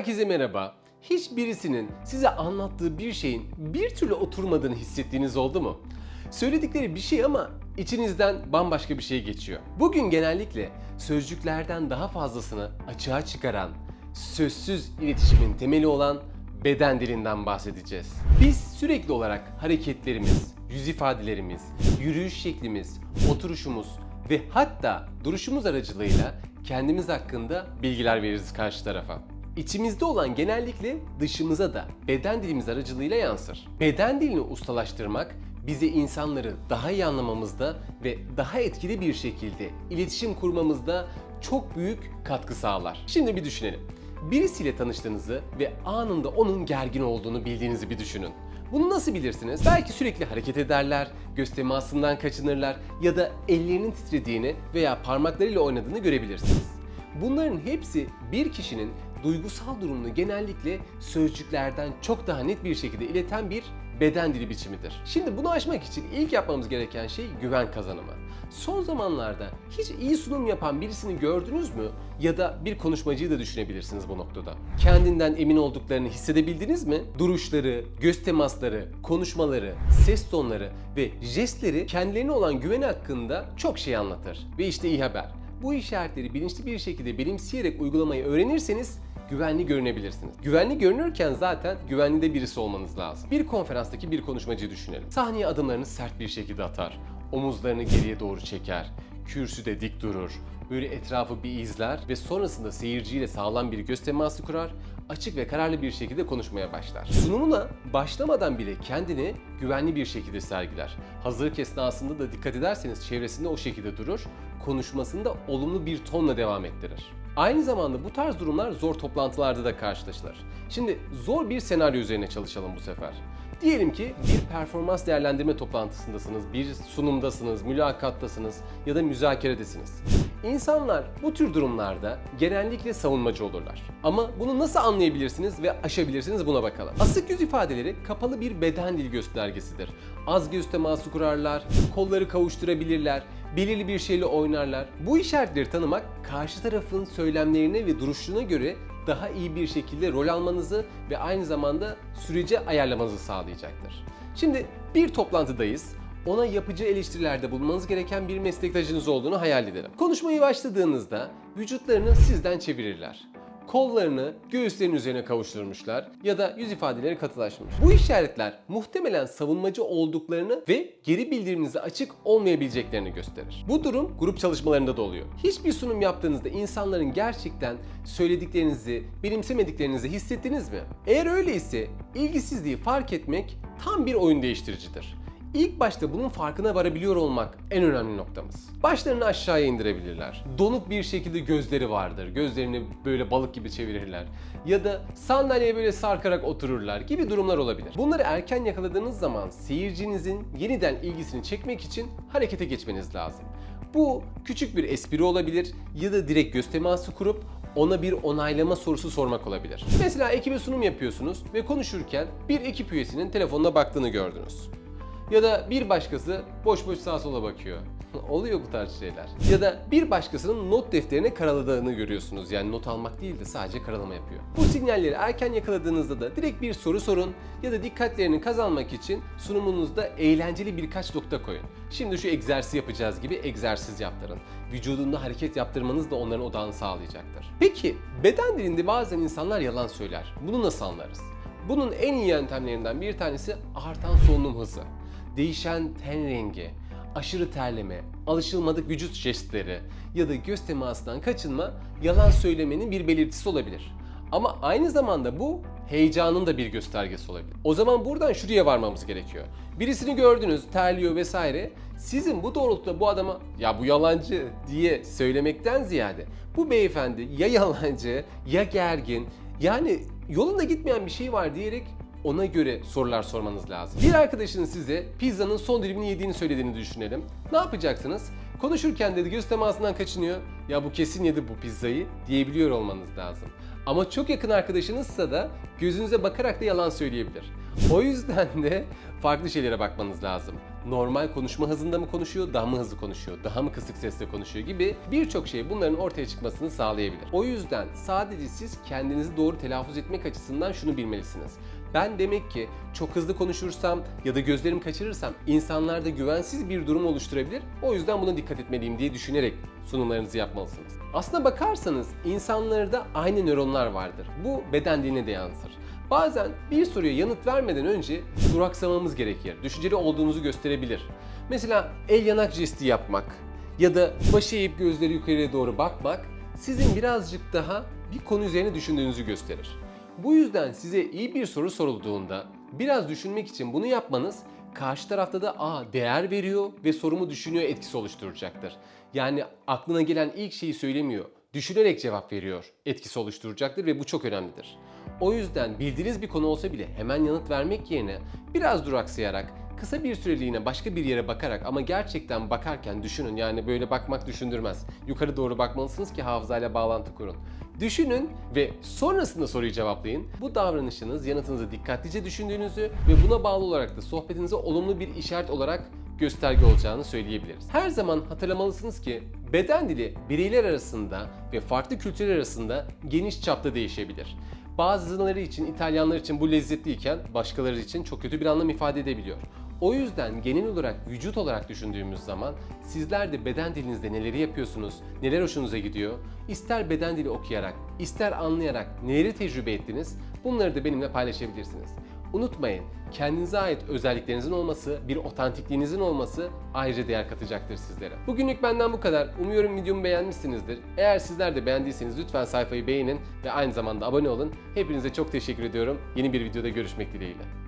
Herkese merhaba. Hiç birisinin size anlattığı bir şeyin bir türlü oturmadığını hissettiğiniz oldu mu? Söyledikleri bir şey ama içinizden bambaşka bir şey geçiyor. Bugün genellikle sözcüklerden daha fazlasını açığa çıkaran, sözsüz iletişimin temeli olan beden dilinden bahsedeceğiz. Biz sürekli olarak hareketlerimiz, yüz ifadelerimiz, yürüyüş şeklimiz, oturuşumuz ve hatta duruşumuz aracılığıyla kendimiz hakkında bilgiler veririz karşı tarafa. İçimizde olan genellikle dışımıza da beden dilimiz aracılığıyla yansır. Beden dilini ustalaştırmak bize insanları daha iyi anlamamızda ve daha etkili bir şekilde iletişim kurmamızda çok büyük katkı sağlar. Şimdi bir düşünelim. Birisiyle tanıştığınızı ve anında onun gergin olduğunu bildiğinizi bir düşünün. Bunu nasıl bilirsiniz? Belki sürekli hareket ederler, göz temasından kaçınırlar ya da ellerinin titrediğini veya parmaklarıyla oynadığını görebilirsiniz. Bunların hepsi bir kişinin duygusal durumunu genellikle sözcüklerden çok daha net bir şekilde ileten bir beden dili biçimidir. Şimdi bunu aşmak için ilk yapmamız gereken şey güven kazanımı. Son zamanlarda hiç iyi sunum yapan birisini gördünüz mü? Ya da bir konuşmacıyı da düşünebilirsiniz bu noktada. Kendinden emin olduklarını hissedebildiniz mi? Duruşları, göz temasları, konuşmaları, ses tonları ve jestleri kendilerine olan güveni hakkında çok şey anlatır. Ve işte iyi haber. Bu işaretleri bilinçli bir şekilde benimseyerek uygulamayı öğrenirseniz güvenli görünebilirsiniz. Güvenli görünürken zaten güvenli de birisi olmanız lazım. Bir konferanstaki bir konuşmacıyı düşünelim. Sahneye adımlarını sert bir şekilde atar. Omuzlarını geriye doğru çeker. Kürsüde dik durur. Böyle etrafı bir izler ve sonrasında seyirciyle sağlam bir göz teması kurar. Açık ve kararlı bir şekilde konuşmaya başlar. Sunumuna başlamadan bile kendini güvenli bir şekilde sergiler. Hazırlık esnasında da dikkat ederseniz çevresinde o şekilde durur. Konuşmasında olumlu bir tonla devam ettirir. Aynı zamanda bu tarz durumlar zor toplantılarda da karşılaşılır. Şimdi zor bir senaryo üzerine çalışalım bu sefer. Diyelim ki bir performans değerlendirme toplantısındasınız, bir sunumdasınız, mülakattasınız ya da müzakeredesiniz. İnsanlar bu tür durumlarda genellikle savunmacı olurlar. Ama bunu nasıl anlayabilirsiniz ve aşabilirsiniz buna bakalım. Asık yüz ifadeleri kapalı bir beden dil göstergesidir. Az göz teması kurarlar, kolları kavuşturabilirler, belirli bir şeyle oynarlar. Bu işaretleri tanımak karşı tarafın söylemlerine ve duruşuna göre daha iyi bir şekilde rol almanızı ve aynı zamanda sürece ayarlamanızı sağlayacaktır. Şimdi bir toplantıdayız. Ona yapıcı eleştirilerde bulunmanız gereken bir meslektaşınız olduğunu hayal edelim. Konuşmayı başladığınızda vücutlarını sizden çevirirler. Kollarını göğüslerin üzerine kavuşturmuşlar ya da yüz ifadeleri katılaşmış. Bu işaretler muhtemelen savunmacı olduklarını ve geri bildiriminize açık olmayabileceklerini gösterir. Bu durum grup çalışmalarında da oluyor. Hiçbir sunum yaptığınızda insanların gerçekten söylediklerinizi, benimsemediklerinizi hissettiniz mi? Eğer öyleyse ilgisizliği fark etmek tam bir oyun değiştiricidir. İlk başta bunun farkına varabiliyor olmak en önemli noktamız. Başlarını aşağıya indirebilirler. Donuk bir şekilde gözleri vardır. Gözlerini böyle balık gibi çevirirler. Ya da sandalyeye böyle sarkarak otururlar gibi durumlar olabilir. Bunları erken yakaladığınız zaman seyircinizin yeniden ilgisini çekmek için harekete geçmeniz lazım. Bu küçük bir espri olabilir ya da direkt göz teması kurup ona bir onaylama sorusu sormak olabilir. Mesela ekibe sunum yapıyorsunuz ve konuşurken bir ekip üyesinin telefonuna baktığını gördünüz. Ya da bir başkası boş boş sağa sola bakıyor. Oluyor bu tarz şeyler. Ya da bir başkasının not defterine karaladığını görüyorsunuz. Yani not almak değil de sadece karalama yapıyor. Bu sinyalleri erken yakaladığınızda da direkt bir soru sorun ya da dikkatlerini kazanmak için sunumunuzda eğlenceli birkaç nokta koyun. Şimdi şu egzersiz yapacağız gibi egzersiz yaptırın. Vücudunda hareket yaptırmanız da onların odağını sağlayacaktır. Peki beden dilinde bazen insanlar yalan söyler. Bunu nasıl anlarız? Bunun en iyi yöntemlerinden bir tanesi artan solunum hızı değişen ten rengi, aşırı terleme, alışılmadık vücut jestleri ya da göz temasından kaçınma yalan söylemenin bir belirtisi olabilir. Ama aynı zamanda bu heyecanın da bir göstergesi olabilir. O zaman buradan şuraya varmamız gerekiyor. Birisini gördünüz, terliyor vesaire. Sizin bu doğrultuda bu adama ya bu yalancı diye söylemekten ziyade bu beyefendi ya yalancı ya gergin yani yolunda gitmeyen bir şey var diyerek ona göre sorular sormanız lazım. Bir arkadaşınız size pizzanın son dilimini yediğini söylediğini düşünelim. Ne yapacaksınız? Konuşurken dedi göz temasından kaçınıyor. Ya bu kesin yedi bu pizzayı diyebiliyor olmanız lazım. Ama çok yakın arkadaşınızsa da gözünüze bakarak da yalan söyleyebilir. O yüzden de farklı şeylere bakmanız lazım. normal konuşma hızında mı konuşuyor, daha mı hızlı konuşuyor, daha mı kısık sesle konuşuyor gibi birçok şey bunların ortaya çıkmasını sağlayabilir. O yüzden sadece siz kendinizi doğru telaffuz etmek açısından şunu bilmelisiniz. Ben demek ki çok hızlı konuşursam ya da gözlerimi kaçırırsam insanlarda güvensiz bir durum oluşturabilir. O yüzden buna dikkat etmeliyim diye düşünerek sunumlarınızı yapmalısınız. Aslına bakarsanız insanlarda aynı nöronlar vardır. Bu beden diline de yansır. Bazen bir soruya yanıt vermeden önce duraksamamız gerekir. Düşünceli olduğunuzu gösterebilir. Mesela el yanak jesti yapmak ya da başı eğip gözleri yukarıya doğru bakmak sizin birazcık daha bir konu üzerine düşündüğünüzü gösterir. Bu yüzden size iyi bir soru sorulduğunda biraz düşünmek için bunu yapmanız karşı tarafta da aa değer veriyor ve sorumu düşünüyor etkisi oluşturacaktır. Yani aklına gelen ilk şeyi söylemiyor, düşünerek cevap veriyor etkisi oluşturacaktır ve bu çok önemlidir. O yüzden bildiğiniz bir konu olsa bile hemen yanıt vermek yerine biraz duraksayarak kısa bir süreliğine başka bir yere bakarak ama gerçekten bakarken düşünün yani böyle bakmak düşündürmez. Yukarı doğru bakmalısınız ki hafızayla bağlantı kurun. Düşünün ve sonrasında soruyu cevaplayın. Bu davranışınız yanıtınızı dikkatlice düşündüğünüzü ve buna bağlı olarak da sohbetinize olumlu bir işaret olarak gösterge olacağını söyleyebiliriz. Her zaman hatırlamalısınız ki beden dili bireyler arasında ve farklı kültürler arasında geniş çapta değişebilir. Bazıları için, İtalyanlar için bu lezzetliyken başkaları için çok kötü bir anlam ifade edebiliyor. O yüzden genel olarak vücut olarak düşündüğümüz zaman sizler de beden dilinizde neleri yapıyorsunuz, neler hoşunuza gidiyor, ister beden dili okuyarak, ister anlayarak neleri tecrübe ettiniz bunları da benimle paylaşabilirsiniz. Unutmayın, kendinize ait özelliklerinizin olması, bir otantikliğinizin olması ayrıca değer katacaktır sizlere. Bugünlük benden bu kadar. Umuyorum videomu beğenmişsinizdir. Eğer sizler de beğendiyseniz lütfen sayfayı beğenin ve aynı zamanda abone olun. Hepinize çok teşekkür ediyorum. Yeni bir videoda görüşmek dileğiyle.